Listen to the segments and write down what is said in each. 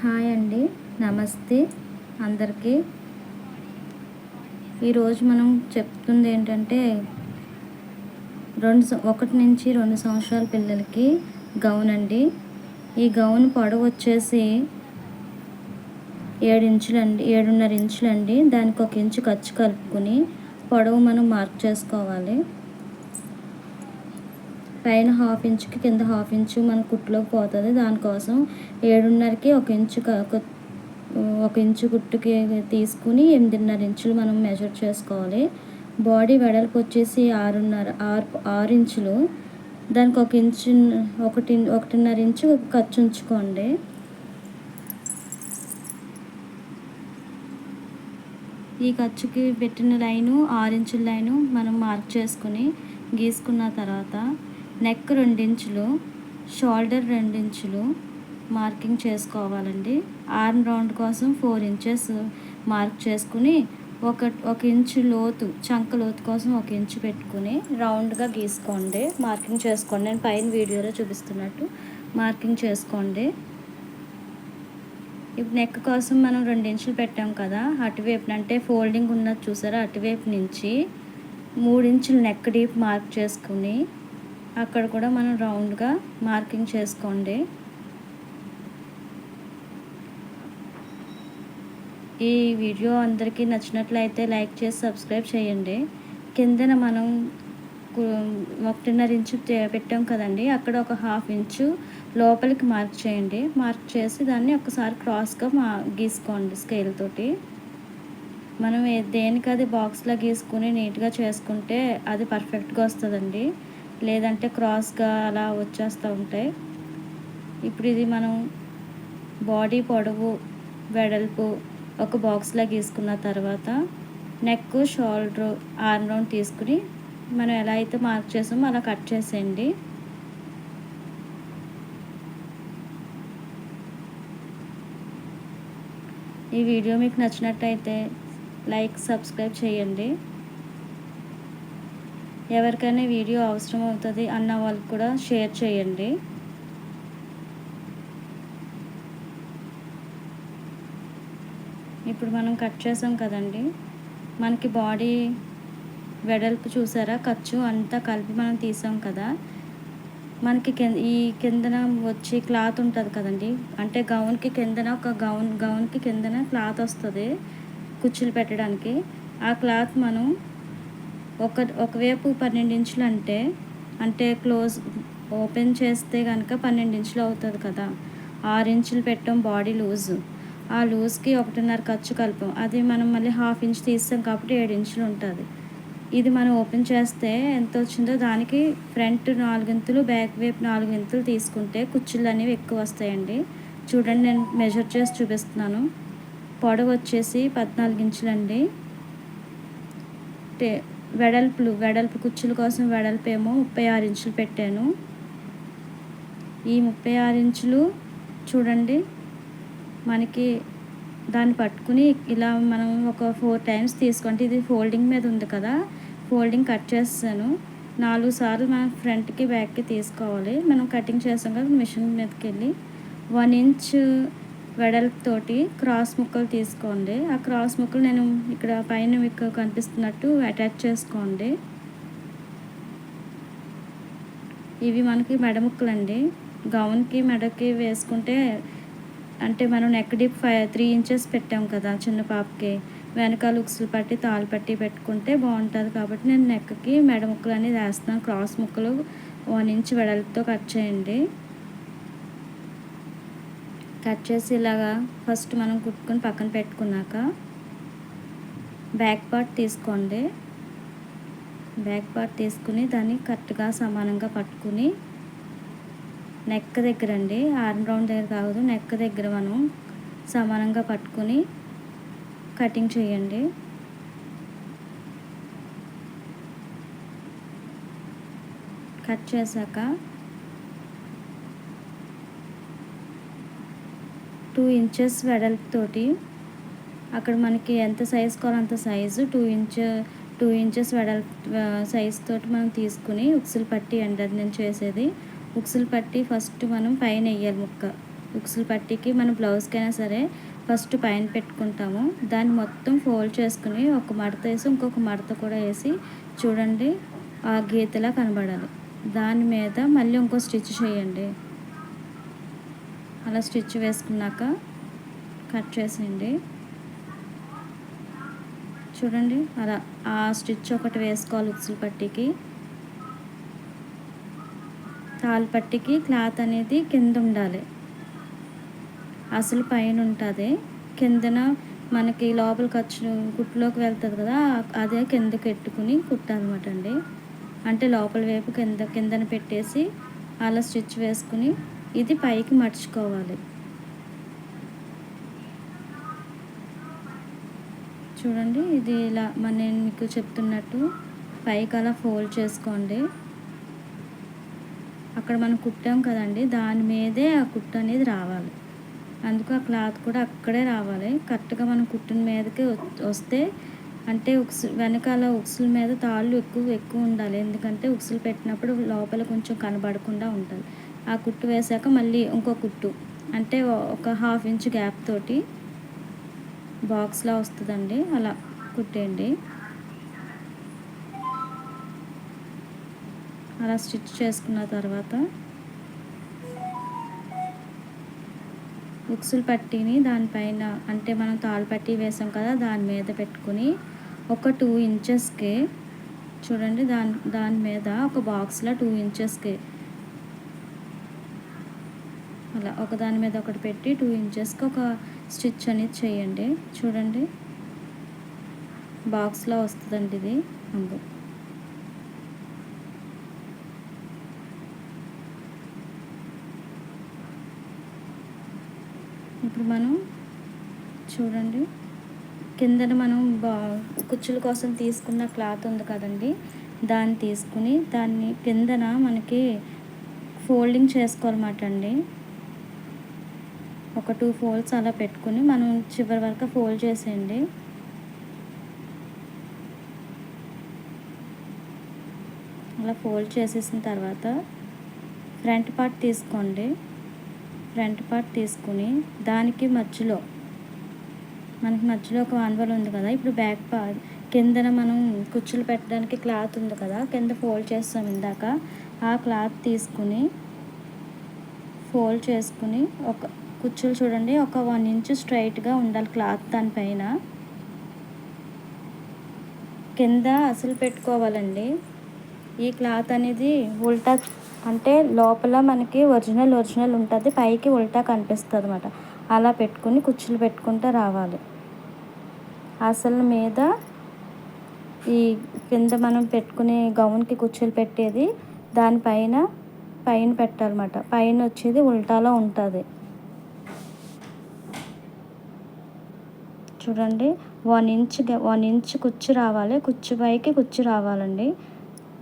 Hi అండి. నమస్తే. అందరికీ. ఈరోజు మనం చెప్తుంది ఏంటంటే రెండు ఒకటి నుంచి రెండు సంవత్సరాల పిల్లలకి గౌన్ అండి. ఈ గౌన్ పొడవు వచ్చేసి ఏడు ఇంచులండి ఏడున్నర ఇంచులండి. దానికి ఒక ఇంచు ఖర్చు కలుపుకుని పొడవు మనం మార్క్ చేసుకోవాలి. పైన హాఫ్ ఇంచుకి కింద హాఫ్ ఇంచు మన కుట్టులోకి పోతుంది. దానికోసం ఏడున్నరకి ఒక ఇంచు ఒక- ఒక ఇంచు కుట్టుకి తీసుకుని ఎనిమిదిన్నర ఇంచులు మనం మెజర్ చేసుకోవాలి. బాడీ వెడల్పు వచ్చేసి ఆరున్నర ఆరు ఆరు ఇంచులు. దానికి ఒక ఇంచు ఒకటి ఒకటిన్నర ఇంచు ఖర్చు ఉంచుకోండి. ఈ ఖర్చుకి పెట్టిన లైను ఆరు ఇంచుల లైను మనం మార్క్ చేసుకుని గీసుకున్న తర్వాత నెక్ రెండించులు షోల్డర్ రెండించులు మార్కింగ్ చేసుకోవాలండి. ఆర్మ్ రౌండ్ కోసం ఫోర్ ఇంచెస్ మార్క్ చేసుకుని ఒక ఒక ఇంచు లోతు చంక లోతు కోసం ఒక ఇంచు పెట్టుకుని రౌండ్గా గీసుకోండి. మార్కింగ్ చేసుకోండి. నేను పైన వీడియోలో చూపిస్తున్నట్టు మార్కింగ్ చేసుకోండి. ఇప్పుడు నెక్ కోసం మనం రెండు ఇంచులు పెట్టాం కదా అటువైపు అంటే ఫోల్డింగ్ ఉన్నది చూసారా? అటువైపు నుంచి మూడు ఇంచులు నెక్ డీప్ మార్క్ చేసుకుని అక్కడ కూడా మనం రౌండ్గా మార్కింగ్ చేసుకోండి. ఈ వీడియో అందరికీ నచ్చినట్లయితే లైక్ చేసి సబ్స్క్రైబ్ చేయండి. కిందన మనం ఒకటిన్నర ఇంచు పెట్టాం కదండి. అక్కడ ఒక హాఫ్ ఇంచు లోపలికి మార్క్ చేయండి. మార్క్ చేసి దాన్ని ఒకసారి క్రాస్గా మా గీసుకోండి స్కేల్ తోటి. మనం దేనికి అది బాక్స్లో గీసుకుని నీట్గా చేసుకుంటే అది పర్ఫెక్ట్గా వస్తుందండి. లేదంటే క్రాస్గా అలా వచ్చేస్తూ ఉంటాయి. ఇప్పుడు ఇది మనం బాడీ పొడవు వెడల్పు ఒక బాక్స్లో గీసుకున్న తర్వాత నెక్ షోల్డర్ ఆర్మ్ రౌండ్ తీసుకుని మనం ఎలా అయితే మార్క్ చేసామో అలా కట్ చేసేయండి. ఈ వీడియో మీకు నచ్చినట్టయితే లైక్ సబ్స్క్రైబ్ చేయండి. ఎవరికైనా వీడియో అవసరం అవుతుంది అన్న వాళ్ళకి కూడా షేర్ చేయండి. ఇప్పుడు మనం కట్ చేసాం కదండి. మనకి బాడీ వెడల్పు చూసారా? ఖర్చు అంతా కలిపి మనం తీసాం కదా. మనకి కింద ఈ కిందన వచ్చి క్లాత్ ఉంటుంది కదండి. అంటే గౌన్కి కిందన ఒక గౌన్ గౌన్కి కిందన క్లాత్ వస్తుంది కుచ్చులు పెట్టడానికి. ఆ క్లాత్ మనం ఒక ఒకవైపు పన్నెండు ఇంచులు అంటే అంటే క్లోజ్ ఓపెన్ చేస్తే కనుక పన్నెండు ఇంచులు అవుతుంది కదా. ఆరు ఇంచులు పెట్టాం బాడీ లూజ్. ఆ లూజ్కి ఒకటిన్నర ఖర్చు కలిపాం. అది మనం మళ్ళీ హాఫ్ ఇంచ్ తీస్తాం కాబట్టి ఏడు ఇంచులు ఉంటుంది. ఇది మనం ఓపెన్ చేస్తే ఎంత వచ్చిందో దానికి ఫ్రంట్ నాలుగింతులు బ్యాక్ వైపు నాలుగింతులు తీసుకుంటే కుచ్చులు అనేవి ఎక్కువ వస్తాయండి. చూడండి నేను మెజర్ చేసి చూపిస్తున్నాను. పొడవు వచ్చేసి పద్నాలుగు ఇంచులండి. టే వెడల్పులు వెడల్పు కుచ్చుల కోసం వెడల్పు ఏమో ముప్పై ఆరు ఇంచులు పెట్టాను. ఈ ముప్పై ఆరు ఇంచులు చూడండి మనకి దాన్ని పట్టుకుని ఇలా మనం ఒక ఫోర్ టైమ్స్ తీసుకుంటే ఇది ఫోల్డింగ్ మీద ఉంది కదా ఫోల్డింగ్ కట్ చేస్తాను. నాలుగు సార్లు మనం ఫ్రంట్కి బ్యాక్కి తీసుకోవాలి. మనం కటింగ్ చేస్తాం కదా మిషన్ మీదకి వెళ్ళి. వన్ ఇంచ్ వెడల్పుతోటి క్రాస్ ముక్కలు తీసుకోండి. ఆ క్రాస్ ముక్కలు నేను ఇక్కడ పైన మీకు కనిపిస్తున్నట్టు అటాచ్ చేసుకోండి. ఇవి మనకి మెడ ముక్కలండి. గౌన్కి మెడకి వేసుకుంటే అంటే మనం neck deep five three inches పెట్టాం కదా చిన్న పాపకి. వెనకాల ఉక్సులు పట్టి తాళ్ళు పట్టి పెట్టుకుంటే బాగుంటుంది కాబట్టి నేను నెక్కి మెడ ముక్కలు అనేది వేస్తాను క్రాస్ ముక్కలు వన్ ఇంచ్ వెడల్పుతో కట్ చేయండి. కట్ చేసి ఇలాగా ఫస్ట్ మనం కుట్టుకొని పక్కన పెట్టుకున్నాక బ్యాక్ పార్ట్ తీసుకోండి. బ్యాక్ పార్ట్ తీసుకుని దాన్ని కరెక్ట్గా సమానంగా పట్టుకుని నెక్ దగ్గర అండి ఆర్మ్ రౌండ్ దగ్గర కాదు నెక్ దగ్గర మనం సమానంగా పట్టుకుని కటింగ్ చేయండి. కట్ చేశాక టూ ఇంచెస్ వెడల్పుతోటి అక్కడ మనకి ఎంత సైజ్ కావాలో అంత size two inch two inches వెడల్పు సైజ్ తోటి మనం తీసుకుని ఉక్సులు పట్టి అండి అది నేను చేసేది. ఉక్సులు పట్టి ఫస్ట్ మనం పైన వేయాలి ముక్క. ఉక్సులు పట్టికి మనం బ్లౌజ్కైనా సరే ఫస్ట్ పైన పెట్టుకుంటాము. దాన్ని మొత్తం ఫోల్డ్ చేసుకుని ఒక మడత వేసి ఇంకొక మడత కూడా వేసి చూడండి ఆ గీతలా కనబడాలి. దాని మీద మళ్ళీ ఇంకో స్టిచ్ చేయండి. అలా స్టిచ్ వేసుకున్నాక కట్ చేసేయండి. చూడండి అలా ఆ స్టిచ్ ఒకటి వేసుకోవాలి ఉక్సులు పట్టికి. తాలు పట్టికి క్లాత్ అనేది కింద ఉండాలి. అసలు పైన ఉంటుంది. కిందన మనకి లోపల ఖర్చు కుట్టులోకి వెళ్తుంది కదా అదే కిందకి ఎట్టుకుని కుట్టాలన్నమాట అండి. అంటే లోపల వైపు కింద కిందన పెట్టేసి అలా స్టిచ్ వేసుకుని ఇది పైకి మర్చుకోవాలి. చూడండి ఇది ఇలా మన నేను మీకు చెప్తున్నట్టు పైకి అలా ఫోల్డ్ చేసుకోండి. అక్కడ మనం కుట్టాం కదండి దాని మీదే ఆ కుట్టు అనేది రావాలి. అందుకు ఆ క్లాత్ కూడా అక్కడే రావాలి. కరెక్ట్గా మనం కుట్టిన మీదకే వస్తే అంటే ఉక్సు వెనకాల ఉక్సుల మీద తాళ్ళు ఎక్కువ ఎక్కువ ఉండాలి. ఎందుకంటే ఉక్సులు పెట్టినప్పుడు లోపల కొంచెం కనబడకుండా ఉంటుంది. ఆ కుట్టు వేసాక మళ్ళీ ఇంకో కుట్టు. అంటే ఒక హాఫ్ ఇంచ్ గ్యాప్ తోటి బాక్స్లా వస్తుందండి అలా కుట్టేయండి. అలా స్టిచ్ చేసుకున్న తర్వాత ఉక్సులు పట్టిని దానిపైన అంటే మనం తాళ్ళు పట్టి వేసాం కదా దాని మీద పెట్టుకుని ఒక టూ ఇంచెస్కి చూడండి దాని దాని మీద ఒక బాక్స్లో టూ ఇంచెస్కి అలా ఒక దాని మీద ఒకటి పెట్టి టూ ఇంచెస్కి ఒక స్టిచ్ అనేది చేయండి. చూడండి. బాక్స్లో వస్తుందండి ఇది. అందు ఇప్పుడు మనం చూడండి. కిందన మనం బా కుచ్చుల కోసం తీసుకున్న క్లాత్ ఉంది కదండి. దాన్ని తీసుకుని దాన్ని కిందన మనకి ఫోల్డింగ్ చేసుకోవాలన్నమాట అండి. ఒక టూ ఫోల్డ్స్ అలా పెట్టుకుని మనం చివరి వరకు ఫోల్డ్ చేసేయండి. అలా ఫోల్డ్ చేసేసిన తర్వాత ఫ్రంట్ పార్ట్ తీసుకోండి. ఫ్రంట్ పార్ట్ తీసుకుని దానికి మధ్యలో మనకి మధ్యలో ఒక ఆన్వల్ ఉంది కదా ఇప్పుడు బ్యాక్ పార్ట్ కిందన మనం కుచ్చులు పెట్టడానికి క్లాత్ ఉంది కదా కింద ఫోల్డ్ చేస్తాం ఇందాక. ఆ క్లాత్ తీసుకుని ఫోల్డ్ చేసుకుని ఒక కుచ్చులు చూడండి. ఒక వన్ ఇంచ్ స్ట్రైట్గా ఉండాలి క్లాత్ దానిపైన కింద అసలు పెట్టుకోవాలండి. ఈ క్లాత్ అనేది ఉల్టా అంటే లోపల మనకి ఒరిజినల్ ఒరిజినల్ ఉంటుంది. పైకి ఉల్టా కనిపిస్తుంది అనమాట అలా పెట్టుకుని కుచ్చులు పెట్టుకుంటూ రావాలి. అసలు మీద ఈ కింద మనం పెట్టుకునే గౌన్కి కుచ్చులు పెట్టేది దానిపైన పైన పెట్టాలన్నమాట. పైన వచ్చేది ఉల్టాలో ఉంటుంది. చూడండి. వన్ ఇంచ్ వన్ ఇంచ్ కుచ్చు రావాలి. కుచ్చు పైకి కుచ్చు రావాలండి.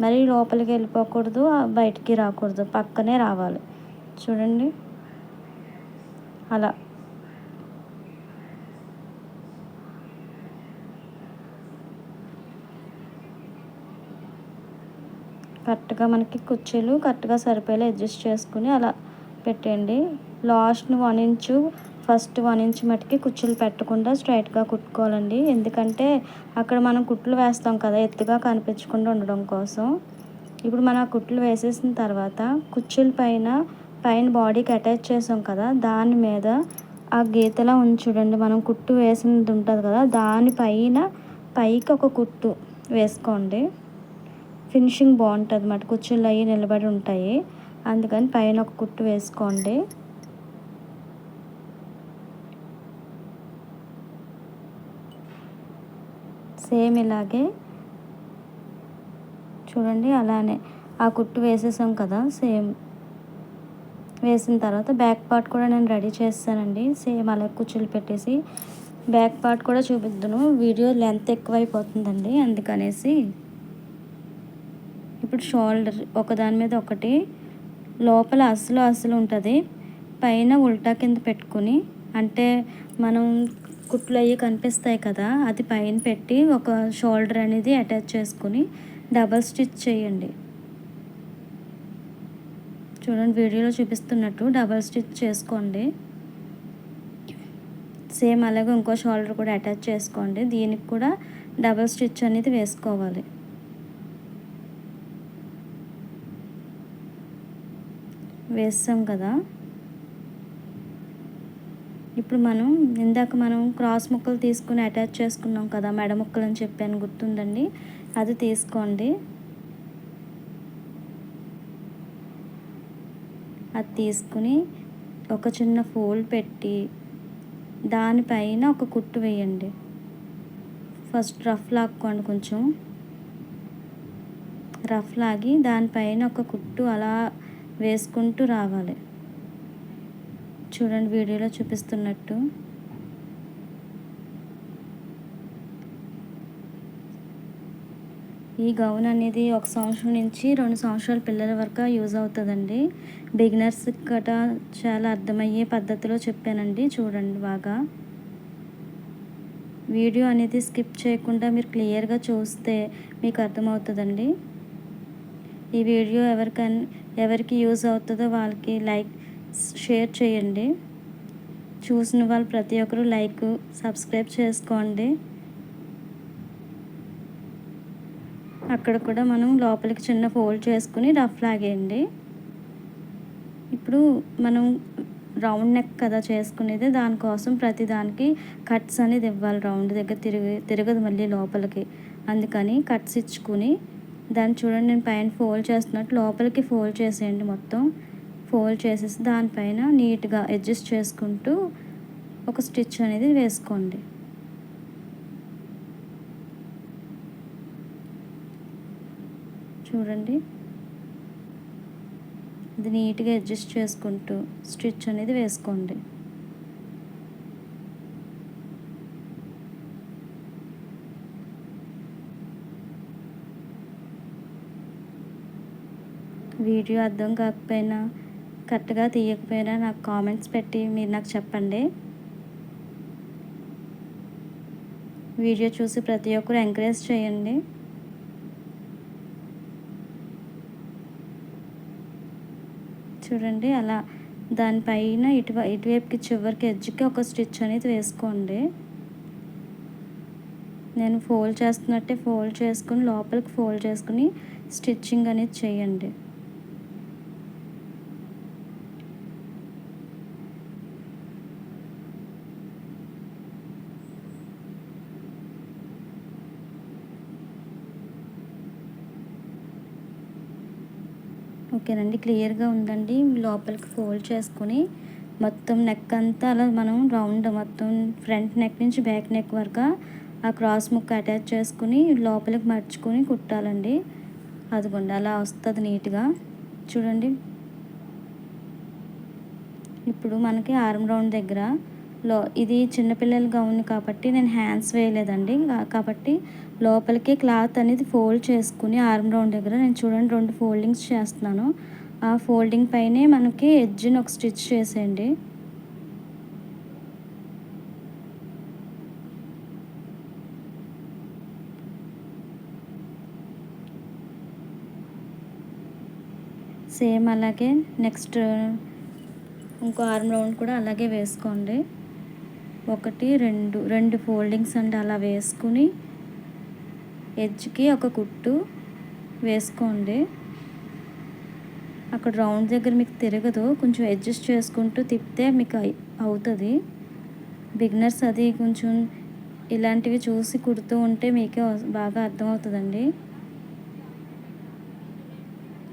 మరి లోపలికి వెళ్ళిపోకూడదు బయటికి రాకూడదు. పక్కనే రావాలి. చూడండి. అలా. కరెక్ట్గా మనకి కుర్చీలు కరెక్ట్గా సరిపోయేలా అడ్జస్ట్ చేసుకుని అలా పెట్టండి last one inch first one inch మటుకి కుచ్చులు పెట్టకుండా స్ట్రైట్గా కుట్టుకోవాలండి. ఎందుకంటే అక్కడ మనం కుట్లు వేస్తాం కదా ఎత్తుగా కనిపించకుండా ఉండడం కోసం. ఇప్పుడు మనం ఆ కుట్లు వేసేసిన తర్వాత కుచ్చుల పైన పైన బాడీకి అటాచ్ చేసాం కదా దాని మీద ఆ గీతలా ఉంచుడండి మనం కుట్టు వేసినది ఉంటుంది కదా దానిపైన పైకి ఒక కుట్టు వేసుకోండి. ఫినిషింగ్ బాగుంటుంది అన్నమాట. కుచ్చులు అవి నిలబడి ఉంటాయి. అందుకని పైన ఒక కుట్టు వేసుకోండి. సేమ్ ఇలాగే చూడండి అలానే ఆ కుట్టు వేసేసాం కదా సేమ్. వేసిన తర్వాత బ్యాక్ పార్ట్ కూడా నేను రెడీ చేస్తానండి. సేమ్ అలా కుచ్చులు పెట్టేసి బ్యాక్ పార్ట్ కూడా చూపిద్దును. వీడియో లెంత్ ఎక్కువైపోతుందండి అందుకనేసి. ఇప్పుడు షోల్డర్ ఒకదాని మీద ఒకటి లోపల అసలు అసలు ఉంటుంది. పైన ఉల్టా కింద పెట్టుకుని అంటే మనం కుట్లు అవి కనిపిస్తాయి కదా అది పైన పెట్టి ఒక షోల్డర్ అనేది అటాచ్ చేసుకుని డబల్ స్టిచ్ చేయండి. చూడండి వీడియోలో చూపిస్తున్నట్టు డబల్ స్టిచ్ చేసుకోండి. సేమ్ అలాగే ఇంకో షోల్డర్ కూడా అటాచ్ చేసుకోండి. దీనికి కూడా డబల్ స్టిచ్ అనేది వేసుకోవాలి. వేస్తాం కదా. ఇప్పుడు మనం ఇందాక మనం క్రాస్ ముక్కలు తీసుకుని అటాచ్ చేసుకున్నాం కదా మెడ ముక్కలు అని చెప్పాను గుర్తుందండి? అది తీసుకోండి. అది తీసుకుని ఒక చిన్న ఫోల్డ్ పెట్టి దానిపైన ఒక కుట్టు వేయండి. ఫస్ట్ రఫ్ లాక్కోండి కొంచెం. రఫ్ లాగి దానిపైన ఒక కుట్టు అలా వేసుకుంటూ రావాలి. చూడండి వీడియోలో చూపిస్తున్నట్టు. ఈ గౌన్ అనేది ఒక సంవత్సరం నుంచి రెండు సంవత్సరాల పిల్లల వరకు యూజ్ అవుతుందండి. బిగినర్స్ గట చాలా అర్థమయ్యే పద్ధతిలో చెప్పానండి. చూడండి బాగా. వీడియో అనేది స్కిప్ చేయకుండా మీరు క్లియర్గా చూస్తే మీకు అర్థమవుతుందండి. ఈ వీడియో ఎవరికైనా ఎవరికి యూజ్ అవుతుందో వాళ్ళకి లైక్ షేర్ చేయండి. చూసిన వాళ్ళు ప్రతి ఒక్కరూ లైక్ సబ్స్క్రైబ్ చేసుకోండి. అక్కడ కూడా మనం లోపలికి చిన్న ఫోల్డ్ చేసుకుని రఫ్ లాగేయండి. ఇప్పుడు మనం రౌండ్ నెక్ కదా చేసుకునేది దానికోసం ప్రతి దానికి కట్స్ అనేది ఇవ్వాలి. రౌండ్ దగ్గర తిరిగి తిరగదు మళ్ళీ లోపలికి. అందుకని కట్స్ ఇచ్చుకుని దాన్ని చూడండి నేను పైన ఫోల్డ్ చేస్తున్నట్టు లోపలికి ఫోల్డ్ చేసేయండి మొత్తం. ఫోల్డ్ చేసేసి దానిపైన నీట్గా అడ్జస్ట్ చేసుకుంటూ ఒక స్టిచ్ అనేది వేసుకోండి. చూడండి. ఇది నీట్గా అడ్జస్ట్ చేసుకుంటూ స్టిచ్ అనేది వేసుకోండి. వీడియో అర్థం కాకపోయినా కరెక్ట్గా తీయకపోయినా నాకు కామెంట్స్ పెట్టి మీరు నాకు చెప్పండి. వీడియో చూసి ప్రతి ఒక్కరు ఎంకరేజ్ చేయండి. చూడండి అలా దానిపైన ఇటు ఇటువైపుకి చివరికి ఎడ్జ్కి ఒక స్టిచ్ అనేది వేసుకోండి. నేను ఫోల్డ్ చేస్తున్నట్టే ఫోల్డ్ చేసుకుని లోపలికి ఫోల్డ్ చేసుకుని స్టిచ్చింగ్ అనేది చేయండి. ఓకేనండి క్లియర్గా ఉందండి. లోపలికి ఫోల్డ్ చేసుకొని మొత్తం నెక్ అంతా అలా మనం రౌండ్ మొత్తం ఫ్రంట్ నెక్ నుంచి బ్యాక్ నెక్ వరకు ఆ క్రాస్ ముక్క అటాచ్ చేసుకుని లోపలికి మర్చుకొని కుట్టాలండి. అదిగోండి అలా వస్తుంది నీట్గా. చూడండి. ఇప్పుడు మనకి ఆర్మ్ రౌండ్ దగ్గర లో ఇది చిన్నపిల్లల గౌన్ కాబట్టి నేను హ్యాండ్స్ వేయలేదండి. కాబట్టి లోపలికి క్లాత్ అనేది ఫోల్డ్ చేసుకుని ఆర్మ్ రౌండ్ దగ్గర నేను చూడండి రెండు ఫోల్డింగ్స్ చేస్తున్నాను. ఆ ఫోల్డింగ్ పైనే మనకి ఎడ్జ్ని ఒక స్టిచ్ చేసేయండి. సేమ్ అలాగే నెక్స్ట్ ఇంకో ఆర్మ్ రౌండ్ కూడా అలాగే వేసుకోండి. ఒకటి రెండు రెండు ఫోల్డింగ్స్ అండి అలా వేసుకుని ఎడ్జ్కి ఒక కుట్టు వేసుకోండి. అక్కడ రౌండ్ దగ్గర మీకు తిరగదు. కొంచెం అడ్జస్ట్ చేసుకుంటూ తిప్పితే మీకు అవుతుంది. బిగినర్స్ అది కొంచెం ఇలాంటివి చూసి కుడుతూ ఉంటే మీకే బాగా అర్థమవుతుందండి.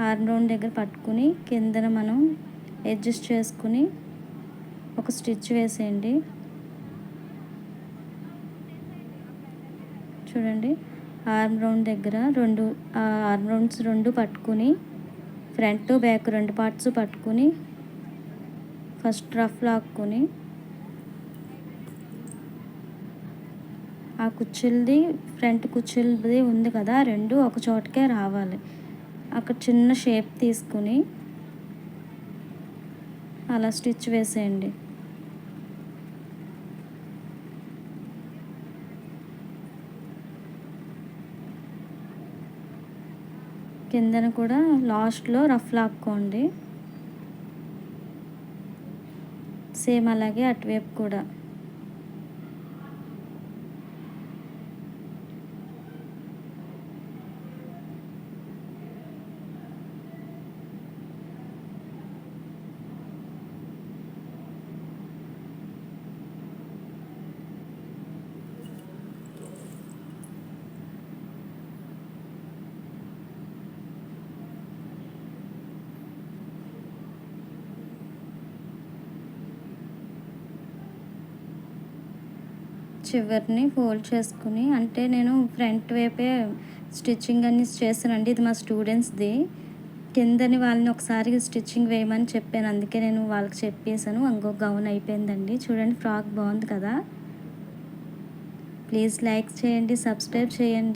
ఆర్మ్ రౌండ్ దగ్గర పట్టుకుని కిందన మనం అడ్జస్ట్ చేసుకుని ఒక స్టిచ్ వేసేయండి. చూడండి. ఆర్మ్ రౌండ్ దగ్గర రెండు ఆర్మ్ రౌండ్స్ రెండు పట్టుకుని ఫ్రంట్ బ్యాక్ రెండు పార్ట్స్ పట్టుకుని ఫస్ట్ రఫ్ లాక్కుని ఆ కుర్చీలది ఫ్రంట్ కుర్చీలది ఉంది కదా రెండు ఒక చోటకే రావాలి. అక్కడ చిన్న షేప్ తీసుకుని అలా స్టిచ్ వేసేయండి. కిందన కూడా లాస్ట్లో రఫ్ లాక్కోండి. సేమ్ అలాగే అటువైపు కూడా. చివరిని ఫోల్డ్ చేసుకుని అంటే నేను ఫ్రంట్ వైపే స్టిచ్చింగ్ అన్ని చేశానండి. ఇది మా స్టూడెంట్స్ది. కిందని వాళ్ళని ఒకసారి స్టిచ్చింగ్ వేయమని చెప్పాను. అందుకే నేను వాళ్ళకి చెప్పేశాను. ఇంకో గౌన్ అయిపోయిందండి. చూడండి ఫ్రాక్ బాగుంది కదా. ప్లీజ్ లైక్ చేయండి సబ్స్క్రైబ్ చేయండి.